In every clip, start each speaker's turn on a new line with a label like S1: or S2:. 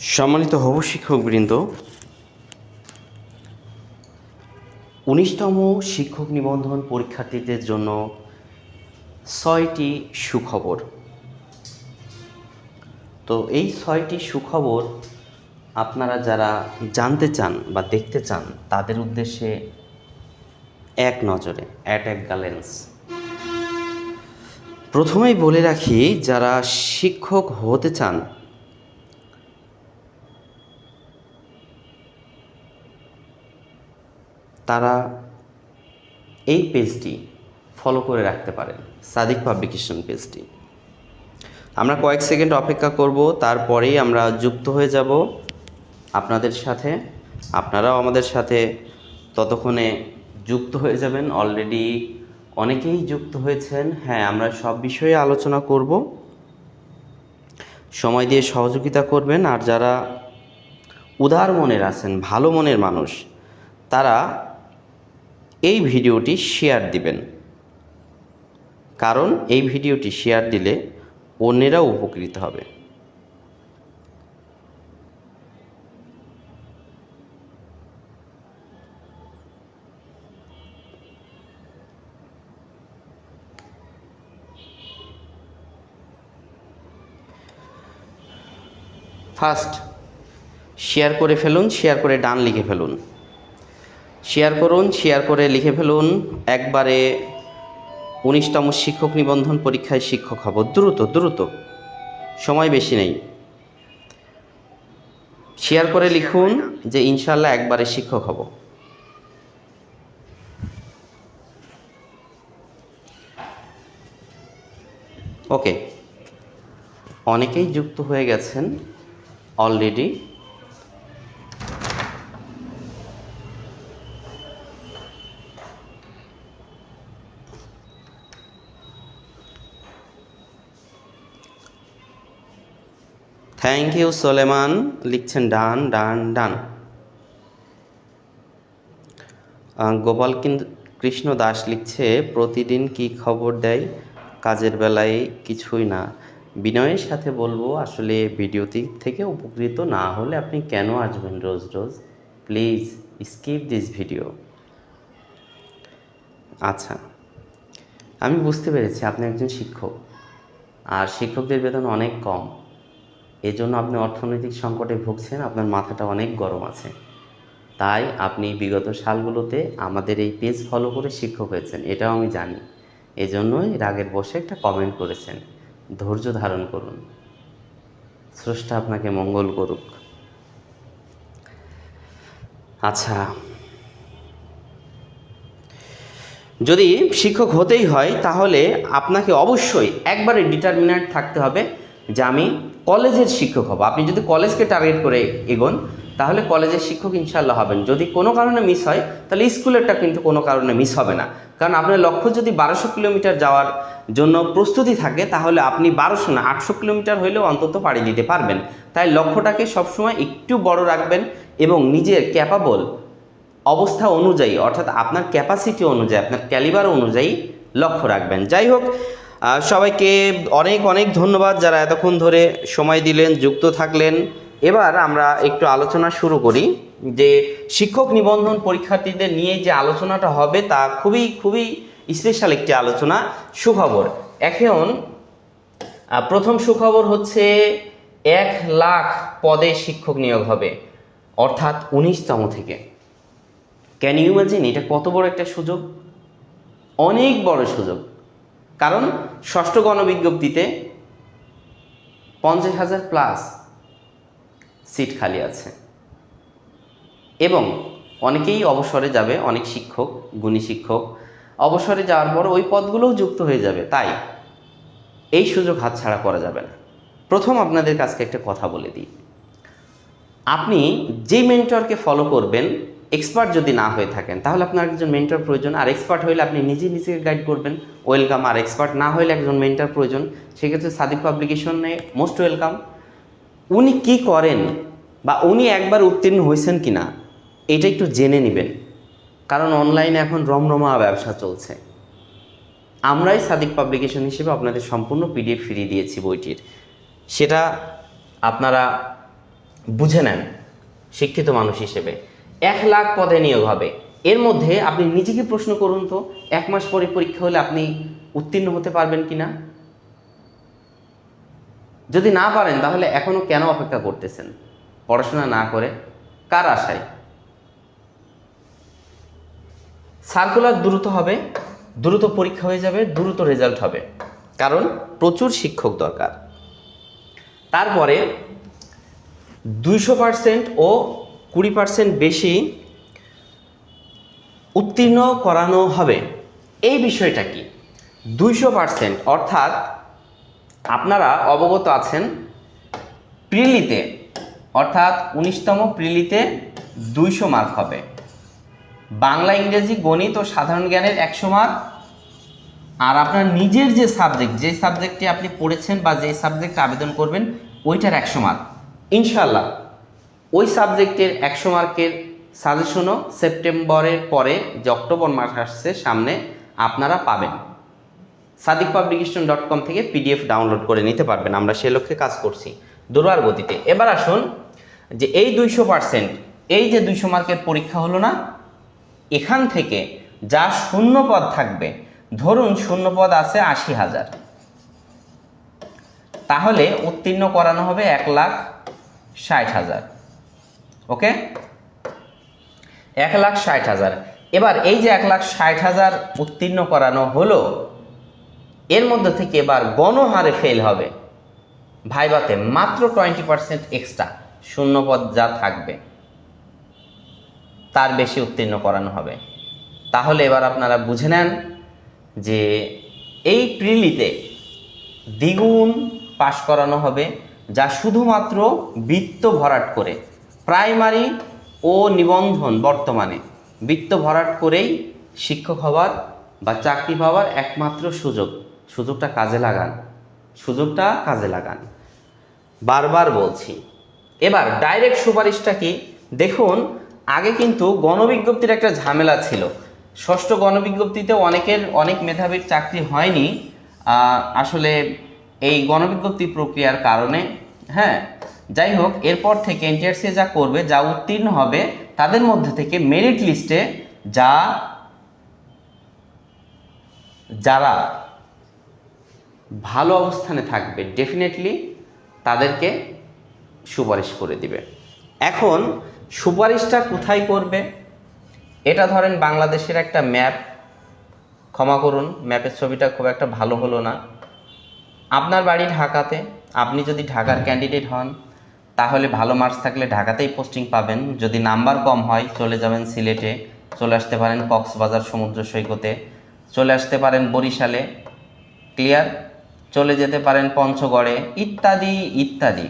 S1: সম্মানিত হব শিক্ষকবৃন্দ, উনিশতম শিক্ষক নিবন্ধন পরীক্ষার্থীদের জন্য ছয়টি সুখবর। তো এই ছয়টি সুখবর আপনারা যারা জানতে চান বা দেখতে চান, তাদের উদ্দেশ্যে এক নজরে, অ্যাট এক গ্যালেন্স। প্রথমেই বলে রাখি, যারা শিক্ষক হতে চান তারা এই পেজটি ফলো করে রাখতে পারেন, সাদিক পাবলিকেশন পেজটি। আমরা কয়েক সেকেন্ড অপেক্ষা করব, তারপরেই আমরা যুক্ত হয়ে যাব আপনাদের সাথে। আপনারাও আমাদের সাথে ততক্ষণে যুক্ত হয়ে যাবেন। অলরেডি অনেকেই যুক্ত হয়েছেন। হ্যাঁ আমরা সব বিষয়ে আলোচনা করব। সময় দিয়ে সহযোগিতা করবেন। আর যারা উদার মনের আছেন, ভালো মনের মানুষ, তারা এই ভিডিওটি শেয়ার দিবেন। কারণ এই ভিডিওটি শেয়ার দিলে অন্যেরাও উপকৃত হবে। ফার্স্ট, শেয়ার করে ফেলুন, শেয়ার করে ডান লিখে ফেলুন। শেয়ার করুন, শেয়ার করে লিখে ফেলুন। একবারে উনিশতম শিক্ষক নিবন্ধন পরীক্ষায় শিক্ষক হব। দ্রুত দ্রুত। সময় বেশি নেই। শেয়ার করে লিখুন যে ইনশাল্লাহ একবারে শিক্ষক হব। ওকে। অনেকেই যুক্ত হয়ে গেছেন অলরেডি। থ্যাংক ইউ সোলেমান লিখছেন ডান ডান ডান। গোপাল কৃষ্ণ দাস লিখছে, প্রতিদিন কি খবর দেয়? কাজের বেলায় কিছুই না। বিনয়ের সাথে বলব, আসলে ভিডিওটি থেকে উপকৃত না হলে আপনি কেন আসবেন রোজ রোজ? Please, skip this video. আচ্ছা আমি বুঝতে পেরেছি, আপনি একজন শিক্ষক। আর শিক্ষকদের বেতন অনেক কম। এজন্য আপনি অর্থনৈতিক সংকটে ভুগছেন, আপনার মাথাটা অনেক গরম আছে। তাই আপনি বিগত সালগুলোতে আমাদের এই পেজ ফলো করে শিক্ষক হয়েছেন, এটাও আমি জানি। এজন্যই রাগের বসে একটা কমেন্ট করেছেন, ধৈর্য ধারণ করুন। স্রষ্টা আপনাকে মঙ্গল করুক। আচ্ছা যদি শিক্ষক হতেই হয় তাহলে আপনাকে অবশ্যই একবারে ডিটারমিনেট থাকতে হবে যে আমি কলেজের শিক্ষক হব। আপনি যদি কলেজকে টার্গেট করে এগোন, তাহলে কলেজের শিক্ষক ইনশাল্লাহ হবেন। যদি কোনো কারণে মিস হয়, তাহলে স্কুলেরটা কিন্তু কোনো কারণে মিস হবে না। কারণ আপনার লক্ষ্য যদি বারোশো কিলোমিটার যাওয়ার জন্য প্রস্তুতি থাকে, তাহলে আপনি বারোশো না, আটশো কিলোমিটার হইলেও অন্তত পাড়ি দিতে পারবেন। তাই লক্ষ্যটাকে সবসময় একটু বড় রাখবেন এবং নিজের ক্যাপাবল অবস্থা অনুযায়ী, অর্থাৎ আপনার ক্যাপাসিটি অনুযায়ী, আপনার ক্যালিবার অনুযায়ী লক্ষ্য রাখবেন। যাই হোক সবাইকে অনেক অনেক ধন্যবাদ যারা এতক্ষণ ধরে সময় দিলেন, যুক্ত থাকলেন। এবার আমরা একটু আলোচনা শুরু করি যে শিক্ষক নিবন্ধন পরীক্ষার্থীদের নিয়ে যে আলোচনাটা হবে তা খুবই খুবই স্পেশাল একটি আলোচনা, সুখবর। এখন প্রথম সুখবর হচ্ছে এক লাখ পদে শিক্ষক নিয়োগ হবে, অর্থাৎ উনিশতম থেকে। ক্যান ইউ ইমাজিন এটা কত বড় একটা সুযোগ? অনেক বড় সুযোগ। কারণ ষষ্ঠ গণবিজ্ঞপ্তিতে পঞ্চাশ হাজার প্লাস সিট খালি আছে। এবং অনেকেই অবসরে যাবে, অনেক শিক্ষক, গুণী শিক্ষক, অবসরে যাওয়ার পর ওই পদগুলোও যুক্ত হয়ে যাবে। তাই এই সুযোগ হাতছাড়া করা যাবে না। প্রথম আপনাদের কাছকে একটা কথা বলে দিই। আপনি যে মেন্টরকে ফলো করবেন এক্সপার্ট যদি না হয়ে থাকেন, তাহলে আপনার একজন মেন্টর প্রয়োজন। আর এক্সপার্ট হইলে আপনি নিজে নিজেকে গাইড করবেন। ওয়েলকাম আর এক্সপার্ট না হইলে একজন মেন্টর প্রয়োজন। সেক্ষেত্রে সাদিক পাবলিকেশনে মোস্ট ওয়েলকাম উনি কি করেন বা উনি একবার উত্তীর্ণ হয়েছেন কি না এটা একটু জেনে নেবেন। কারণ অনলাইনে এখন রমরমা ব্যবসা চলছে। আমরাই সাদিক পাবলিকেশন হিসেবে আপনাদের সম্পূর্ণ পিডিএফ ফিরিয়ে দিয়েছি বইটির। সেটা আপনারা বুঝে নেন, শিক্ষিত মানুষ হিসেবে। এক লাখ পদে নিয়োগ হবে। এর মধ্যে আপনি নিজেকে প্রশ্ন করুন তো, এক মাস পরে পরীক্ষা হলে আপনি উত্তীর্ণ হতে পারবেন কি না? যদি না পারেন, তাহলে এখনও কেন অপেক্ষা করতেছেন? পড়াশোনা না করে কার আশায়? সার্কুলার দ্রুত হবে, দ্রুত পরীক্ষা হয়ে যাবে, দ্রুত রেজাল্ট হবে। কারণ প্রচুর শিক্ষক দরকার। তারপরে দুইশো পার্সেন্ট ও কুড়ি পার্সেন্ট বেশি উত্তীর্ণ করানো হবে। এই বিষয়টা কি? দুইশো পার্সেন্ট অর্থাৎ আপনারা অবগত আছেন প্রিলিতে, অর্থাৎ উনিশতম প্রিলিতে দুইশো মার্ক হবে। বাংলা, ইংরেজি, গণিত ও সাধারণ জ্ঞানের একশো মার্ক আর আপনার নিজের যে সাবজেক্ট যে সাবজেক্টে আপনি পড়েছেন বা যে সাবজেক্টে আবেদন করবেন, ওইটার একশো মার্ক ইনশাল্লাহ ওই সাবজেক্টের একশো মার্কের সাজেশনও সেপ্টেম্বরের পরে যে অক্টোবর মাস আসছে, সামনে আপনারা পাবেন। সাদিক পাবলিকেশন ডট কম থেকে পিডিএফ ডাউনলোড করে নিতে পারবেন, আমরা সে লক্ষ্যে কাজ করছি দৌড়ার গতিতে। এবার আসুন যে এই দুইশো পার্সেন্ট, এই যে দুইশো মার্কের পরীক্ষা হলো না, এখান থেকে যা শূন্য পদ থাকবে, ধরুন শূন্য পদ আছে আশি হাজার। তাহলে উত্তীর্ণ করানো হবে এক লাখ ষাট হাজার। ওকে? এক লাখ ষাট হাজার। এবার এই যে এক লাখ ষাট হাজার উত্তীর্ণ করানো হলো, এর মধ্যে থেকে এবার গণহারে ফেল হবে। ভাইবাতে মাত্র টোয়েন্টি পার্সেন্ট এক্সট্রা শূন্যপদ যা থাকবে, তার বেশি উত্তীর্ণ করানো হবে। তাহলে এবার আপনারা বুঝে নেন যে এই প্রিলিতে দ্বিগুণ পাশ করানো হবে, যা শুধুমাত্র বৃত্ত ভরাট করে। প্রাইমারি ও নিবন্ধন বর্তমানে বৃত্ত ভরাট করেই শিক্ষক হওয়ার বা চাকরি পাওয়ার একমাত্র সুযোগ, সুযোগটা কাজে লাগান, সুযোগটা কাজে লাগান। বারবার বলছি, এবার ডাইরেক্ট সুপারিশটা কি? দেখুন, আগে কিন্তু গণবিজ্ঞপ্তির একটা ঝামেলা ছিল। ষষ্ঠ গণবিজ্ঞপ্তিতে অনেকের, অনেক মেধাবীর চাকরি হয়নি। আসলে এই গণবিজ্ঞপ্তি প্রক্রিয়ার কারণে হ্যাঁ যাই হোক এরপর থেকে এনটিআরসি যা করবে, যা উত্তীর্ণ হবে, তাদের মধ্যে থেকে মেরিট লিস্টে যা যারা ভালো অবস্থানে থাকবে ডেফিনেটলি তাদেরকে সুপারিশ করে দিবে। এখন, সুপারিশটা কোথায় করবে? এটা ধরেন বাংলাদেশের একটা ম্যাপ ক্ষমা করুন ম্যাপের ছবিটা খুব একটা ভালো হলো না। আপনার বাড়ি ঢাকাতে, আপনি যদি ঢাকার ক্যান্ডিডেট হন তাহলে ভালো মার্কস থাকলে ঢাকাতেই পোস্টিং পাবেন। যদি নাম্বার কম হয়, চলে যাবেন সিলেটে। চলে আসতে পারেন কক্সবাজার সমুদ্র সৈকতে। চলে আসতে পারেন বরিশালে। ক্লিয়ার চলে যেতে পারেন পঞ্চগড়ে। ইত্যাদি ইত্যাদি।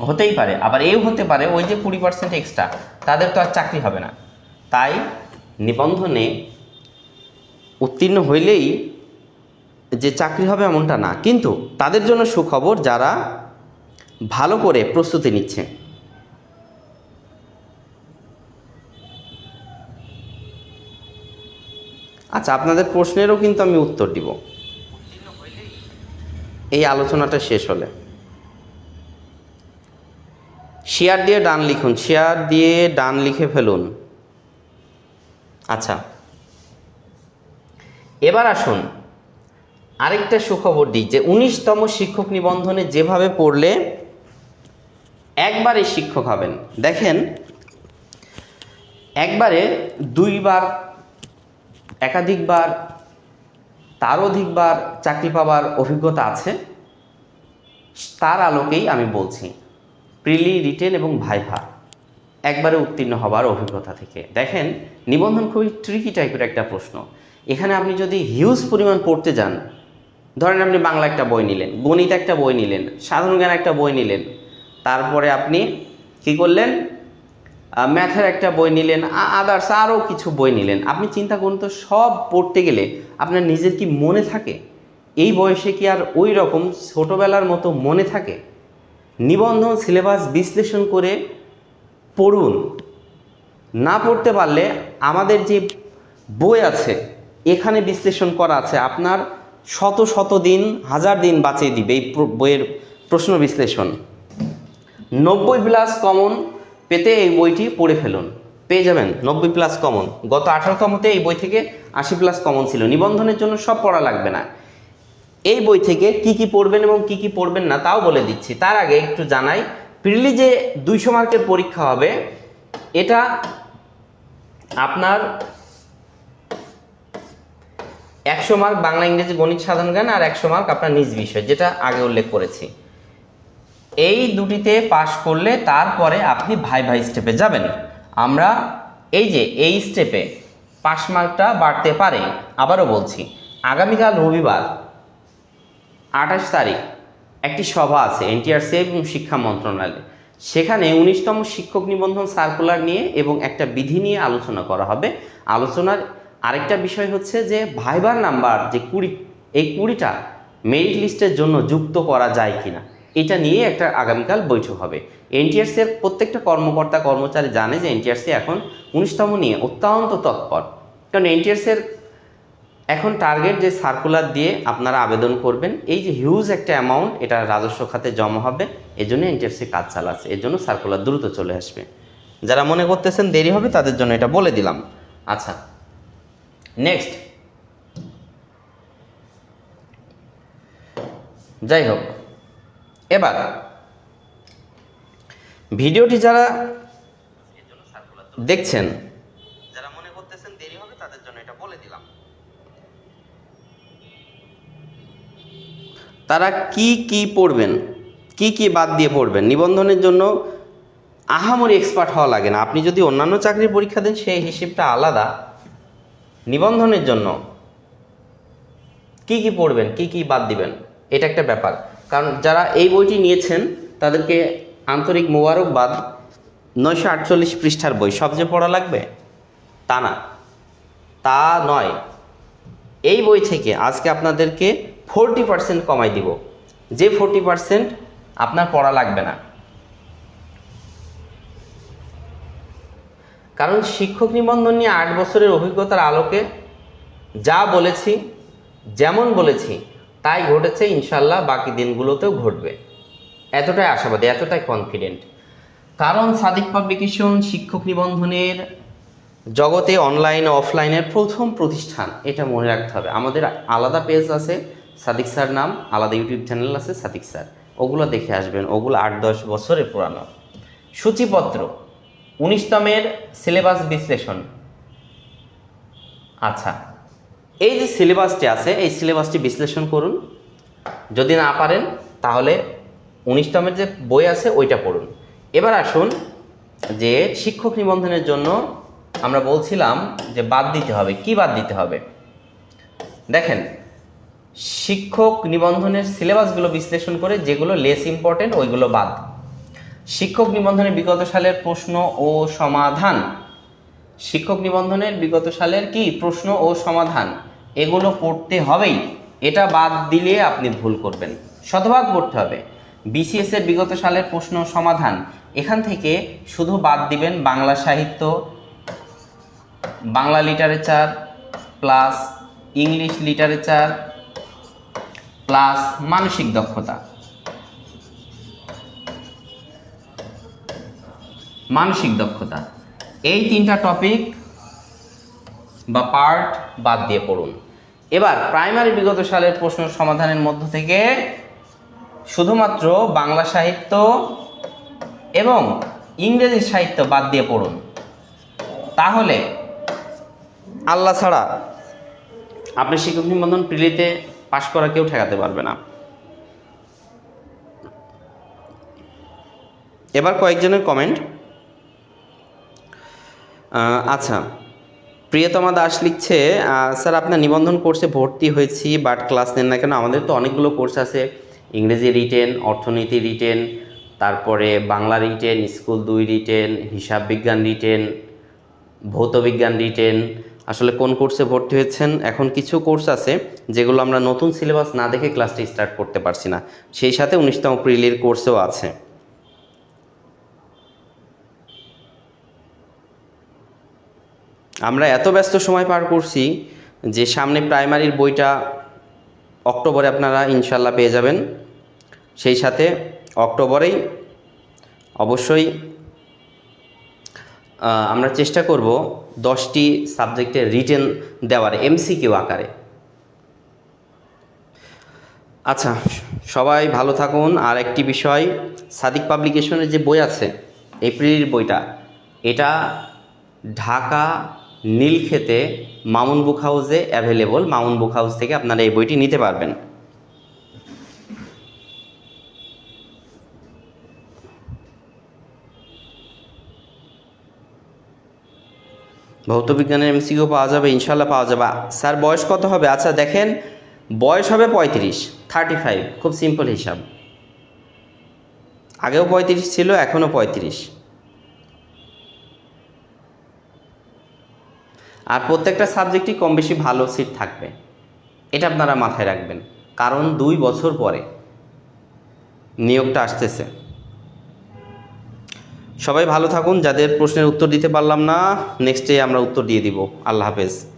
S1: হতেই পারে। আবার এও হতে পারে, ওই যে কুড়ি পার্সেন্ট এক্সট্রা তাদের তো আর চাকরি হবে না। তাই নিবন্ধনে উত্তীর্ণ হইলেই যে চাকরি হবে এমনটা না। কিন্তু তাদের জন্য সুখবর, যারা ভালো করে প্রস্তুতি নিচ্ছে। আচ্ছা আপনাদের প্রশ্নেরও কিন্তু আমি উত্তর দিব। এই আলোচনাটা শেষ হলে। শেয়ার দিয়ে ডান লিখুন, শেয়ার দিয়ে ডান লিখে ফেলুন। আচ্ছা। এবার আসুন, আরেকটা সুখবর দিই যে উনিশতম শিক্ষক নিবন্ধনে যেভাবে পড়লে একবারে শিক্ষক হবেন। দেখেন, একবারে দুইবার, একাধিকবার, তার অধিকবার চাকরি পাওয়ার অভিজ্ঞতা আছে, তার আলোকেই আমি বলছি। প্রিলি, রিটেন এবং ভাইভা, একবারে উত্তীর্ণ হবার অভিজ্ঞতা থেকে। দেখেন, নিবন্ধন খুবই ট্রিকি টাইপের একটা প্রশ্ন। এখানে আপনি যদি হিউজ পরিমাণ পড়তে যান, ধরেন আপনি বাংলা একটা বই নিলেন, গণিত একটা বই নিলেন, সাধারণ জ্ঞান একটা বই নিলেন তারপরে আপনি কি করলেন? ম্যাথের একটা বই নিলেন আদার্স আরও কিছু বই নিলেন। আপনি চিন্তা করুন তো, সব পড়তে গেলে আপনার নিজের কি মনে থাকে? এই বয়সে কি আর ওই রকম ছোটোবেলার মতো মনে থাকে? নিবন্ধন সিলেবাস বিশ্লেষণ করে পড়ুন। না পড়তে পারলে আমাদের যে বই আছে, এখানে বিশ্লেষণ করা আছে, আপনার শত শত দিন, হাজার দিন বাঁচিয়ে দিবে এই বইয়ের প্রশ্ন বিশ্লেষণ। নব্বই প্লাস কমন পেতে এই বইটি পড়ে ফেলুন। পেয়ে যাবেন নব্বই প্লাস কমন গত আঠারোতমতে এই বই থেকে আশি প্লাস কমন ছিল। নিবন্ধনের জন্য সব পড়া লাগবে না। এই বই থেকে কি কি পড়বেন এবং কি কি পড়বেন না তাও বলে দিচ্ছি। তার আগে একটু জানাই প্রিলি যে দুইশো মার্কের পরীক্ষা হবে। এটা আপনার একশো মার্ক বাংলা ইংরেজি গণিত সাধারণ জ্ঞান আর একশো মার্ক আপনার নিজ বিষয়, যেটা আগে উল্লেখ করেছি। এই দুটিতে পাশ করলে তারপরে আপনি ভাই ভাই স্টেপে যাবেন। আমরা এই যে এই স্টেপে পাস মার্কটা বাড়তে পারে, আবারও বলছি, আগামীকাল রবিবার আঠাশ তারিখ একটি সভা আছে এনটিআরসি এবং শিক্ষা মন্ত্রণালয়ে। সেখানে উনিশতম শিক্ষক নিবন্ধন সার্কুলার নিয়ে এবং একটা বিধি নিয়ে আলোচনা করা হবে। আলোচনার আরেকটা বিষয় হচ্ছে যে ভাইবার নাম্বার যে কুড়ি, এই কুড়িটা মেরিট লিস্টের জন্য যুক্ত করা যায় কিনা। এটা নিয়ে একটা আগামীকাল বৈঠক হবে। এনটিআরসি এর প্রত্যেকটা কর্মকর্তা, কর্মচারী জানে যে এনটিআরসি এখন উনিশতম নিয়ে অত্যন্ত তৎপর। কারণ এনটিআরসি এর এখন টার্গেট যে সার্কুলার দিয়ে আপনারা আবেদন করবেন, এই যে হিউজ একটা অ্যামাউন্ট এটা রাজস্ব খাতে জমা হবে। এই জন্য এনটিএফসি কাজ চালাচ্ছে। এর জন্য সার্কুলার দ্রুত চলে আসবে। যারা মনে করতেছেন দেরি হবে, তাদের জন্য এটা বলে দিলাম। আচ্ছা নেক্সট যাই হোক এবার ভিডিওটি যারা দেখছেন যারা মনে করতেছেন দেরি হবে তাদের জন্য এটা বলে দিলাম। তারা কি কি পড়বেন কি কি বাদ দিয়ে পড়বেন নিবন্ধনের জন্য আহামরি এক্সপার্ট হওয়া লাগে না। আপনি যদি অন্যান্য চাকরির পরীক্ষা দেন সেই হিসেবটা আলাদা। নিবন্ধনের জন্য কি কি পড়বেন কি কি বাদ দিবেন এটা একটা ব্যাপার। কারণ যারা এই বইটি নিয়েছেন, তাদেরকে আন্তরিক মোবারকবাদ। নয়শো আটচল্লিশ পৃষ্ঠার বই সবচেয়ে পড়া লাগবে? তা না। তা নয়। এই বই থেকে আজকে আপনাদেরকে ফোরটি পার্সেন্ট কমাই দিব। যে ফোরটি পার্সেন্ট আপনার পড়া লাগবে না। কারণ শিক্ষক নিবন্ধন নিয়ে আট বছরের অভিজ্ঞতার আলোকে যা বলেছি, যেমন বলেছি তাই ঘটেছে, ইনশাল্লাহ বাকি দিনগুলোতেও ঘটবে। এতটাই আশাবাদী, এতটাই কনফিডেন্ট কারণ সাদিক পাবলিকেশন শিক্ষক নিবন্ধনের জগতে অনলাইন অফলাইনের প্রথম প্রতিষ্ঠান, এটা মনে রাখতে হবে। আমাদের আলাদা পেজ আছে, সাদিক স্যার নাম, আলাদা ইউটিউব চ্যানেল আছে, সাদিক স্যার। ওগুলো দেখে আসবেন, ওগুলো আট দশ বছরের পুরানো। সূচিপত্র, উনিশতমের সিলেবাস বিশ্লেষণ। আচ্ছা এই যে সিলেবাসটি আছে, এই সিলেবাসটি বিশ্লেষণ করুন। যদি না পারেন, তাহলে উনিশতমের যে বই আছে, ওইটা পড়ুন। এবার আসুন যে শিক্ষক নিবন্ধনের জন্য আমরা বলছিলাম যে বাদ দিতে হবে। কি বাদ দিতে হবে? দেখেন, শিক্ষক নিবন্ধনের সিলেবাসগুলো বিশ্লেষণ করে যেগুলো লেস ইম্পর্টেন্ট ওইগুলো বাদ। শিক্ষক নিবন্ধনের বিগত সালের প্রশ্ন ও সমাধান শিক্ষক নিবন্ধনের বিগত সালের কি প্রশ্ন ও সমাধান? এগুলো পড়তে হবেই। এটা বাদ দিলে আপনি ভুল করবেন। শতভাগ পড়তে হবে। বিসিএস এর বিগত সালের প্রশ্ন সমাধান। এখান থেকে শুধু বাদ দিবেন বাংলা সাহিত্য, Bangla literature plus English literature plus মানসিক দক্ষতা। মানসিক দক্ষতা। এই তিনটা টপিক বা পার্ট বাদ দিয়ে পড়ুন। এবার প্রাইমারি বিগত সালের প্রশ্ন সমাধানের মধ্য থেকে শুধুমাত্র বাংলা সাহিত্য এবং ইংরেজি সাহিত্য বাদ দিয়ে পড়ুন। তাহলে আল্লাহ ছাড়া আপনি শিক্ষক নিবন্ধন প্রিলিতে পাশ করা কেউ ঠেকাতে পারবে না। এবার কয়েকজনের কমেন্ট আচ্ছা। প্রিয়তমা দাস লিখছে স্যার আপনার নিবন্ধন কোর্সে ভর্তি হয়েছি বাট ক্লাস নেন না কেন? আমাদের তো অনেকগুলো কোর্স আছে। ইংরেজি রিটেন, অর্থনীতি রিটেন, তারপরে বাংলা রিটেন, স্কুল দুই রিটেন, হিসাব বিজ্ঞান রিটেন, ভৌত বিজ্ঞান রিটেন। আসলে কোন কোর্সে ভর্তি হয়েছেন? এখন কিছু কোর্স আছে যেগুলো আমরা নতুন সিলেবাস না দেখে ক্লাসটি স্টার্ট করতে পারছি না। সেই সাথে উনিশতম প্রিলির কোর্সেও আছে। আমরা এত ব্যস্ত সময় পার করছি যে সামনে প্রাইমারির বইটা অক্টোবরে আপনারা ইনশাল্লাহ পেয়ে যাবেন। সেই সাথে অক্টোবরেই অবশ্যই আমরা চেষ্টা করব দশটি সাবজেক্টের রিটেন দেওয়ার এমসিকিউ আকারে। আচ্ছা সবাই ভালো থাকুন। আর একটি বিষয়, সাদিক পাবলিকেশনের যে বই আছে, এপ্রিলের বইটা, এটা ঢাকা নীলক্ষেতে মামুন বুক হাউসে অ্যাভেলেবল মামুন বুক হাউস থেকে আপনারা এই বইটি নিতে পারবেন। ভৌত বিজ্ঞানের এমসিকিউ পাওয়া যাবে ইনশাল্লাহ পাওয়া যাবে। স্যার, বয়স কত হবে? আচ্ছা দেখেন, বয়স হবে পঁয়ত্রিশ থার্টি ফাইভ খুব সিম্পল হিসাব। আগেও পঁয়ত্রিশ ছিল, এখনও পঁয়ত্রিশ। আর প্রত্যেকটা সাবজেক্টই কম বেশি ভালো সিট থাকবে। এটা আপনারা মাথায় রাখবেন। কারণ দুই বছর পরে নিয়োগটা আসতেছে। সবাই ভালো থাকুন। যাদের প্রশ্নের উত্তর দিতে পারলাম না নেক্সট ডে আমরা উত্তর দিয়ে দিব। আল্লাহ হাফেজ।